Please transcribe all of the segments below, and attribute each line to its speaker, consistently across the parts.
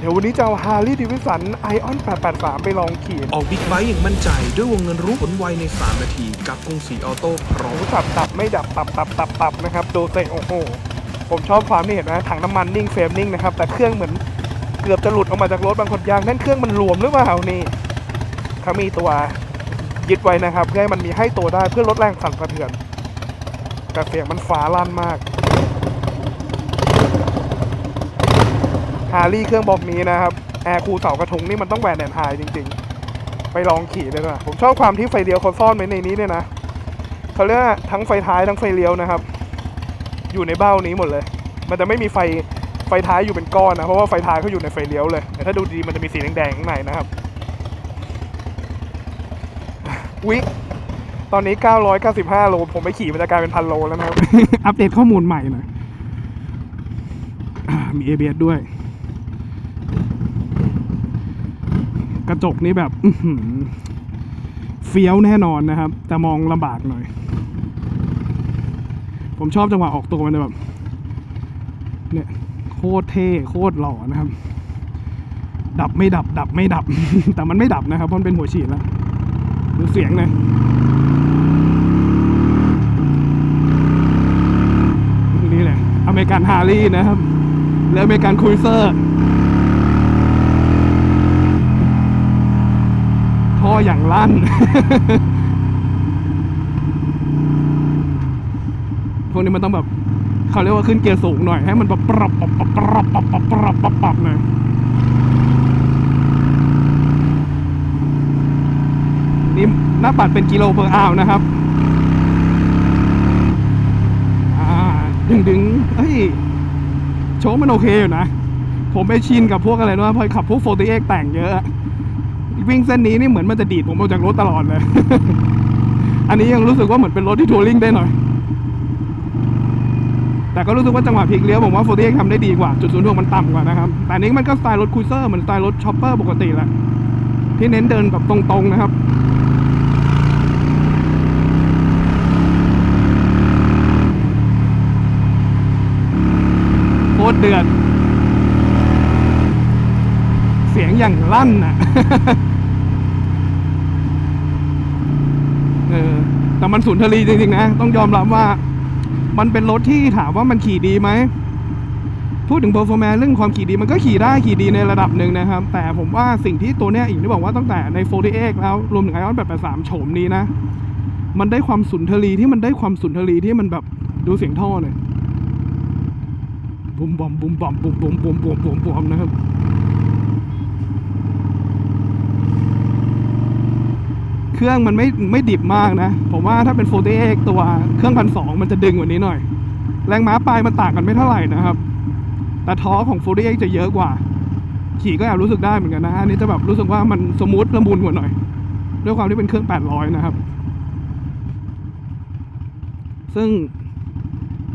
Speaker 1: เดี๋ยววันนี้จะเอาฮาร์ลีดิวิสันไอออน 883 ไปลองขี่
Speaker 2: ออกบิ๊กไบค์อย่างมั่นใจ ด้วยวงเงินรู้ผลไวใน 3 นาที กับกรุงศรีออโต้พร้อม
Speaker 1: โอ้ตับตับไม่ดับตับตับตับตับนะครับดูเตะโอ้โหผมชอบความนี่เห็นไหมถังน้ำมันนิ่งเฟรมนิ่งนะครับ แต่เครื่องเหมือนเกือบจะหลุดออกมาจากรถบางคนยางนั่นเครื่องมันหลวมหรือเปล่านี่เขามีตัวยึดไว้นะครับเพื่อให้มันมีให้ตัวได้เพื่อลดแรงสั่นสะเทือนแต่เสียงมันฟ้าลั่นมาก ฮาร์ลี่เครื่องบอกนี้นะครับ แอร์คูเสากระทุงนี่มันต้องแหวนแอนไฮจริง ๆ ไปลองขี่เลยนะผมชอบความที่ไฟเลี้ยวเขาซ่อนไว้ในนี้เนี่ยนะเขาเรียกทั้งไฟท้ายทั้งไฟเลี้ยวนะครับ อยู่ในเบ้านี้หมดเลย มันจะไม่มีไฟไฟท้ายอยู่เป็นก้อนนะเพราะว่าไฟท้ายเขาอยู่ในไฟเลี้ยวเลยแต่ถ้าดูดีมันจะมีสีแดงๆข้างในนะครับวิตอนนี้ 995 โล ผมไปขี่มันจะกลายเป็นพันโลแล้วนะครับ อัปเดตข้อมูลใหม่หน่อยอ่ามี ABS ด้วย กระจกนี่แบบเฟี้ยวแน่นอนนะครับ แต่มองลำบากหน่อย ผมชอบจังหวะออกตัวมันแบบเนี่ยโคตรเท่โคตรหล่อนะครับ ดับไม่ดับ ดับไม่ดับ แต่มันไม่ดับนะครับเพราะมันเป็นหัวฉีดแล้วดูเสียงเลยนี่แหละอเมริกันฮาร์ลีนะครับ และอเมริกันครูเซอร์ ออย่างลั่น พวกนี้มันต้องแบบเขาเรียกว่าขึ้นเกียร์สูงหน่อยให้มันแบบปรับปรับปรับปรับปรับปรับปรับปรับปรับหน่อยนี่หน้าปัดเป็นกิโลเปอร์อาวนะครับดึงดึงเฮ้ย โชว์มันโอเคอยู่นะ ผมไปชินกับพวกอะไรนะพอขับพวกโฟตีเอ็กแต่งเยอะ วิ่งเส้นนี้นี่เหมือนมันจะดีดผมออกจากรถตลอดเลย อันนี้ยังรู้สึกว่าเหมือนเป็นรถที่ทัวริงได้หน่อย แต่ก็รู้สึกว่าจังหวะพลิกเลี้ยวผมว่าโฟร์ตี้ทำได้ดีกว่า จุดศูนย์ถ่วงมันต่ำกว่านะครับ แต่อันนี้มันก็สไตล์รถคูเซอร์เหมือนสไตล์รถชอปเปอร์ปกติแหละ ที่เน้นเดินแบบตรงๆนะครับโคตรเดือดเสียงอย่างลั่นน่ะ เออ แต่มันสุนทรีจริงๆนะ ต้องยอมรับว่า มันเป็นรถที่ถามว่ามันขี่ดีไหม พูดถึง performance เรื่องความขี่ดีมันก็ขี่ได้ขี่ดีในระดับหนึ่งนะครับ แต่ผมว่าสิ่งที่ตัวเนี้ยอีกที่บอกว่าตั้งแต่ใน 48 แล้ว รวมถึง Ion 883โฉมนี้นะ มันได้ความสุนทรีที่มันได้ความสุนทรีที่มันแบบดูเสียงท่อหน่อยบุมบอมบุมบอมบุมบุมบุมบุมบุมบุมนะครับ เครื่องมันไม่ไม่ดิบมากนะ ผมว่าถ้าเป็นโฟเตกตัวเครื่องพันสองมันจะดึงกว่านี้หน่อย แรงม้าปลายมันต่างกันไม่เท่าไหร่นะครับ แต่ท้อของโฟเตกจะเยอะกว่า ขี่ก็แอบรู้สึกได้เหมือนกันนะอันนี้จะแบบรู้สึกว่ามันสมูทละมุนกว่าหน่อย ด้วยความที่เป็นเครื่อง 800 นะครับ ซึ่ง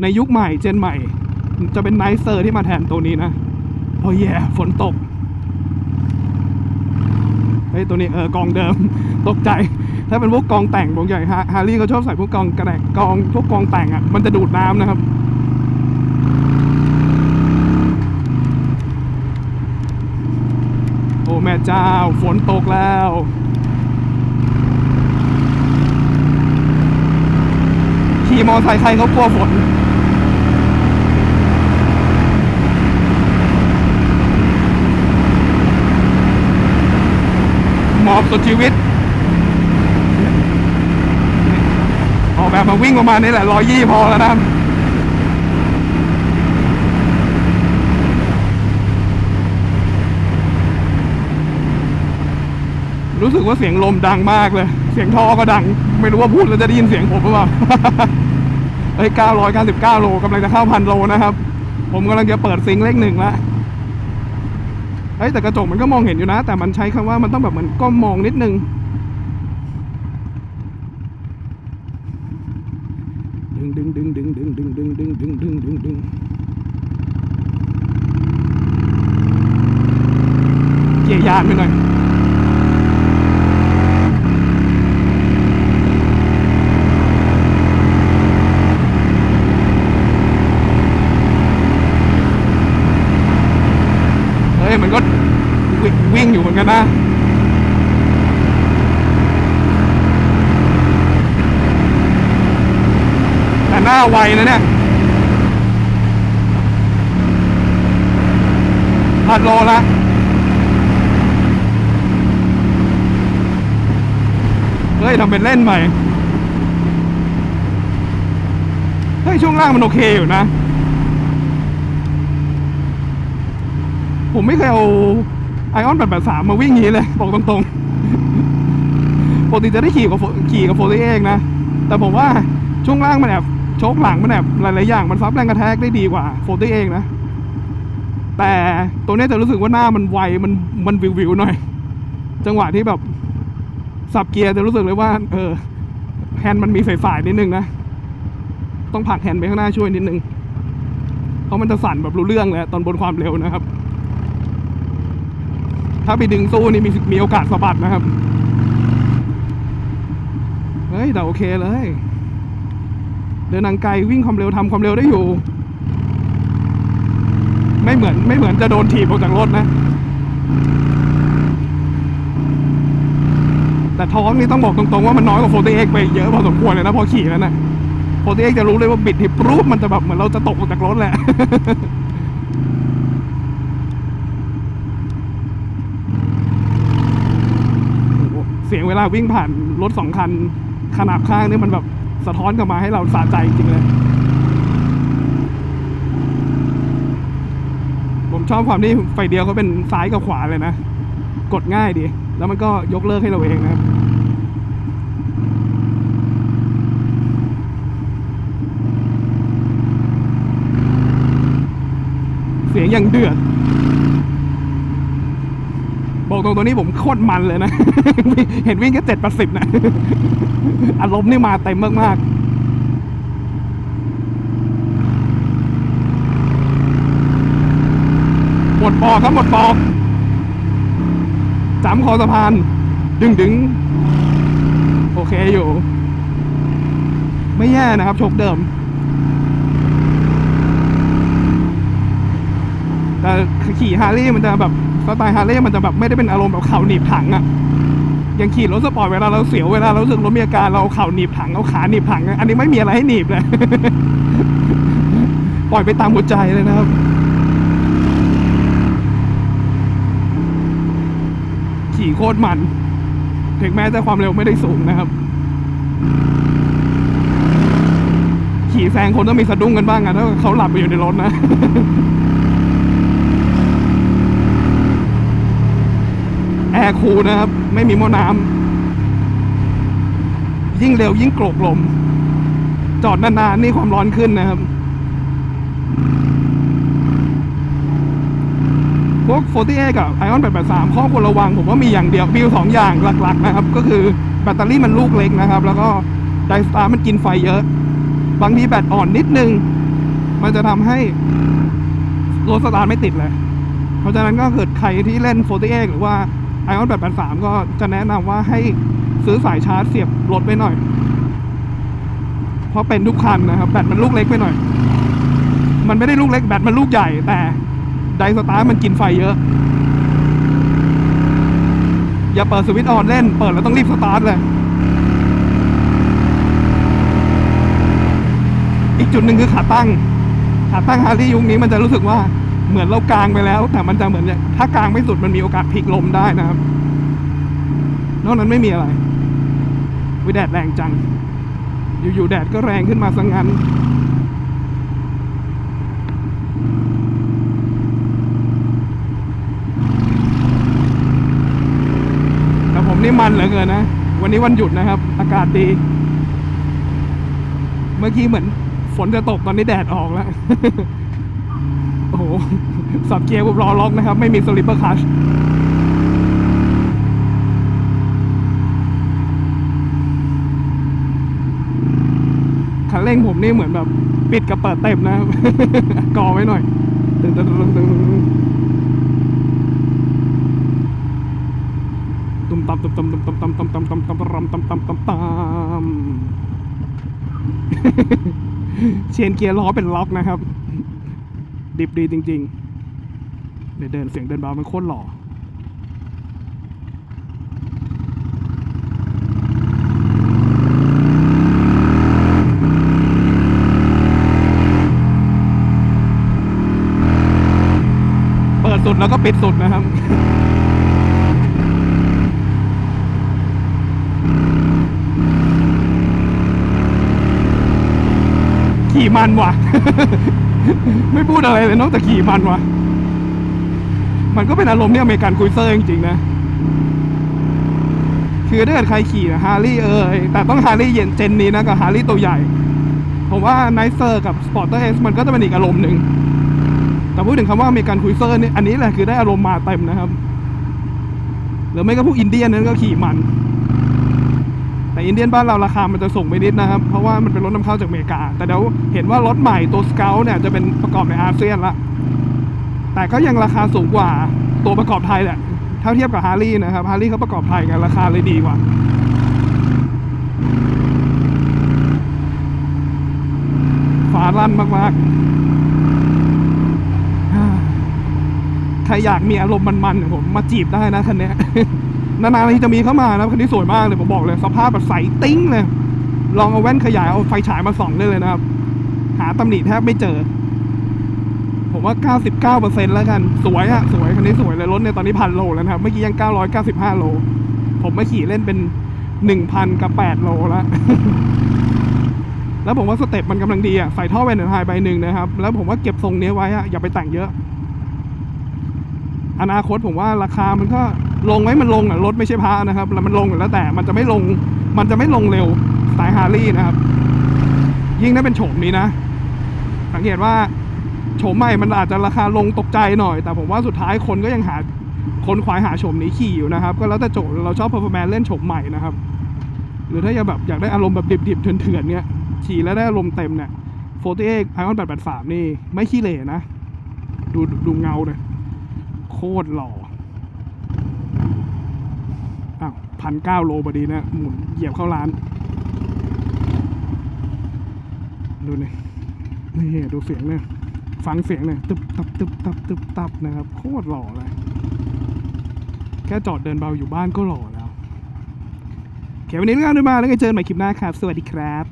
Speaker 1: ในยุคใหม่เจนใหม่ จะเป็นไนเซอร์ที่มาแทนตัวนี้นะโอ้ยแย่ฝนตก ฮ้ยตัวนี้เออกองเดิม ตกใจ ถ้าเป็นพวกกองแต่งวงใหญ่ฮาร์รี่เขาชอบใส่พวกกองกระแดกกองพวกกองแต่งอะมันจะดูดน้ำนะครับโอ้แม่เจ้าฝนตกแล้วขี่มอไซค์ใครเขากลัวฝน หมอบ สุดชีวิตออกแบบมาวิ่งประมาณนี้แหละร้อยยี่พอแล้วนะรู้สึกว่าเสียงลมดังมากเลย เสียงท่อก็ดัง ไม่รู้ว่าพูดแล้วจะได้ยินเสียงผมหรือเปล่าเอ้ย999 โลกำลังจะเข้าพันโลนะครับ ผมกำลังจะเปิดซิงเลขหนึ่งแล้ว เฮ้ยแต่กระจกมันก็มองเห็นอยู่นะ แต่มันใช้คำว่ามันต้องแบบเหมือนก้มมองนิดนึงดึงดึงดึงดึงดึงดึงดึงดึงดึงดึงดึงดึงเกียร์ยานไปหน่อยเฮ้ยมันก็ วิ่ งอยู่เหมือนกันนะแต่หน้าไวนะเนี่ยพันโลละเฮ้ยทำเป็นเล่นใหม่ เฮ้ย ช่วงล่างมันโอเคอยู่นะ ผมไม่เคยเอา ไอออน883มมาวิ่งงี้เลยบอกตรงๆปกติจะได้ขี่กับขี่กับโฟร์เองนะ แต่ผมว่าช่วงล่างมันแอบโชคหลังมันแอบหลายๆอย่างมันซับแรงกระแทกได้ดีกว่าโฟร์เองนะ แต่ตัวนี้จะรู้สึกว่าหน้ามันไวมันมันวิววิวๆหน่อย จังหวะที่แบบสับเกียร์จะรู้สึกเลยว่า เออแฮนด์มันมีฝ่ายๆนิดนึงนะ ต้องผักแฮนด์ไปข้างหน้าช่วยนิดนึงเพราะมันจะสั่นแบบรู้เรื่องเลยตอนบนความเร็วนะครับ ถ้าไปดึงสู้นี่มีมีโอกาสสะบัดนะครับ เฮ้ย แต่โอเคเลย เดินทางไกลวิ่งความเร็วทำความเร็วได้อยู่ ไม่เหมือนไม่เหมือนจะโดนถีบออกจากรถนะ แต่ท้องนี่ต้องบอกตรงๆว่ามันน้อยกว่าโฟร์เอ็กไปเยอะพอสมควรเลยนะพอขี่แล้วนะโฟร์เอ็กจะรู้เลยว่าบิดทิปรูปมันจะแบบเหมือนเราจะตกออกจากรถแหละ โอ้โหเสียงเว ลาวิ่งผ่านรถสองคันขนาบข้างนี่มันแบบสะท้อนกลับมาให้เราสะใจจริงเลย ผมชอบความที่ไฟเดียวเขาเป็นซ้ายกับขวาเลยนะ กดง่ายดี แล้วมันก็ยกเลิกให้เราเองนะครับเสียงย่างเดือด ตรงตัวนี้ผมโคตรมันเลยนะ เห็นวิ่งแค่เจ็ดแปดสิบนะ อารมณ์นี่มาเต็มมากๆหมดปอกครับหมดปอกจำคอสะพาน ดึงดึงโอเคอยู่ ไม่แย่นะครับชคเดิม แต่ขี่ฮาร์ลย์มันจะแบบ สไตล์ฮาร์เลย์มันจะแบบไม่ได้เป็นอารมณ์แบบเข่าหนีบถังอะย่างขี่รถสปอร์ตเวลาเราเสียวเวลาเราสึกรถมีอาการเราเข่าหนีบถังเอาขาหนีบถังอะอันนี้ไม่มีอะไรให้หนีบเลย ปล่อยไปตามหัวใจเลยนะครับขี่โคตรมันถึงแม้จะความเร็วไม่ได้สูงนะครับ ขี่แซงคนต้องมีสะดุ้งกันบ้างอะถ้าเขาหลับไปอยู่ในรถนะ แอร์คูลนะครับ ไม่มีหม้อน้ำยิ่งเร็วยิ่งโกรกลม จอดนานๆนี่ความร้อนขึ้นนะครับ พวก48กับ Ion 883 ข้อควรระวังผมว่ามีอย่างเดียวมีสองอย่างหลัก ๆ นะครับ ก็คือแบตเตอรี่มันลูกเล็กนะครับ แล้วก็ไดสตาร์มันกินไฟเยอะ บางทีแบตอ่อนนิดนึง มันจะทำให้รถสตาร์ทไม่ติดเลย เพราะฉะนั้นก็เกิดใครที่เล่น 48 หรือว่า Ion 883ก็จะแนะนำว่าให้ซื้อสายชาร์จเสียบรถไปหน่อย เพราะเป็นทุกคันนะครับ แบตมันลูกเล็กไปหน่อย มันไม่ได้ลูกเล็กแบตมันลูกใหญ่ แต่ไดสตาร์ทมันกินไฟเยอะ อย่าเปิดสวิตช์ออนเล่น เปิดแล้วต้องรีบสตาร์ทเลย อีกจุดหนึ่งคือขาตั้ง ขาตั้งฮาร์ลียุคนี้มันจะรู้สึกว่า เหมือนเรากลางไปแล้ว แต่มันจะเหมือนเนี่ยถ้ากลางไม่สุดมันมีโอกาสพลิกลมได้นะครับ นอกนั้นไม่มีอะไรวิแดดแรงจัง อยู่ๆแดดก็แรงขึ้นมาซะงั้นแต่ผมนี่มันเหลือเกินนะ วันนี้วันหยุดนะครับ อากาศดี เมื่อกี้เหมือนฝนจะตกตอนนี้แดดออกแล้ว สับเกียร์ผมรอล็อกนะครับ ไม่มีสลิปเปอร์คัชคันเร่งผมนี่เหมือนแบบ ปิดกับเปิดเต็มนะครับกอไว้หน่อยตึงตึงตึงตึงตุ้มตำตุ้มตำตุ้มตำตุ้มตำตุ้มตำตุ้มตำตุ้มตำตุ้มตำตุ้มตำเชนเกียร์ล้อเป็นล็อกนะครับ ดิบดีจริงๆเดี๋ยวเดินเสียงเดินเบามันโคตรหล่อสุดแล้วก็ปิดสุดนะครับ ขี่มันว่ะ ไม่พูดอะไรเลยนอกจากขี่มันวะมันก็เป็นอารมณ์ที่อเมริกันคุยเซอร์จริงๆนะ คือถ้าเกิดใครขี่นะฮาร์ลี่เอยแต่ต้องฮาร์ลี่เย็นเจนนี้นะกับฮาร์ลี่ตัวใหญ่ ผมว่าไนเซอร์กับสปอร์เตอร์เอสมันก็จะเป็นอีกอารมณ์หนึ่งแต่พูดถึงคำว่าอเมริกันคุยเซอร์นี่อันนี้แหละคือได้อารมณ์มาเต็มนะครับ หรือไม่ก็พวกอินเดียนนั้นก็ขี่มัน แต่อินเดียนบ้านเราราคามันจะสูงไปนิดนะครับ เพราะว่ามันเป็นรถนำเข้าจากอเมริกา แต่เดี๋ยวเห็นว่ารถใหม่ตัวสเกลเนี่ยจะเป็นประกอบในอาเซียนละ แต่ก็ยังราคาสูงกว่าตัวประกอบไทยแหละถ้าเทียบกับฮาร์ลีนะครับฮาร์ลีเขาประกอบไทยกันราคาเลยดีกว่าฟ้าลั่นมากๆใครอยากมีอารมณ์มันๆผมมาจีบได้นะคันนี้ นานๆทีจะมีเข้ามานะคันนี้สวยมากเลยผมบอกเลยสภาพแบบใสติ้งเลย ลองเอาแว่นขยายเอาไฟฉายมาส่องได้เลยนะครับ หาตำหนิแทบไม่เจอ ผมว่า 99%แล้วกัน สวยอะสวยคันนี้สวยเลยรถเนี่ยตอนนี้พันโลแล้วนะครับเมื่อกี้ยัง 995 โล ผมมาขี่เล่นเป็น 1,000 กับ 8 โลแล้วแล้วผมว่าสเต็ปมันกำลังดีอะใส่ท่อแวนเดอร์ไฮใบหนึ่งนะครับ แล้วผมว่าเก็บทรงเนี้ยไว้อะอย่าไปแต่งเยอะ อนาคตผมว่าราคามันก็ลงไว้มันลงอะรถไม่ใช่พระนะครับแล้วมันลงอยู่แล้วแต่มันจะไม่ลง มันจะไม่ลงเร็วสายฮาร์ลี่นะครับ ยิ่งถ้าเป็นโฉมนี้นะ สังเกตว่าโฉมใหม่มันอาจจะราคาลงตกใจหน่อย แต่ผมว่าสุดท้ายคนก็ยังหาคนควายหาโฉมนี้ขี่อยู่นะครับ ก็แล้วแต่โจทย์เราชอบ performance เล่นโฉมใหม่นะครับ หรือถ้าอยากแบบอยากได้อารมณ์แบบดิบๆเถื่อนๆเนี่ยขี่แล้วได้อารมณ์เต็มเนี่ย48 Ion 883นี่ไม่ขี้เหร่นะ ดูดูเงาเลยโคตรหล่ออ้าว พันเก้าโลพอดีนะหมุนเหยียบเข้าร้าน ดูนี่นี่ดูเสียงเนี่ยฟังเสียงเนี่ยตึบตับตึบตับตึบตับนะครับ โคตรหล่อเลย แค่จอดเดินเบาอยู่บ้านก็หล่อแล้วโอเควันนี้ก็เดินมาแล้วก็เจอกันใหม่คลิปหน้าครับ สวัสดีครับ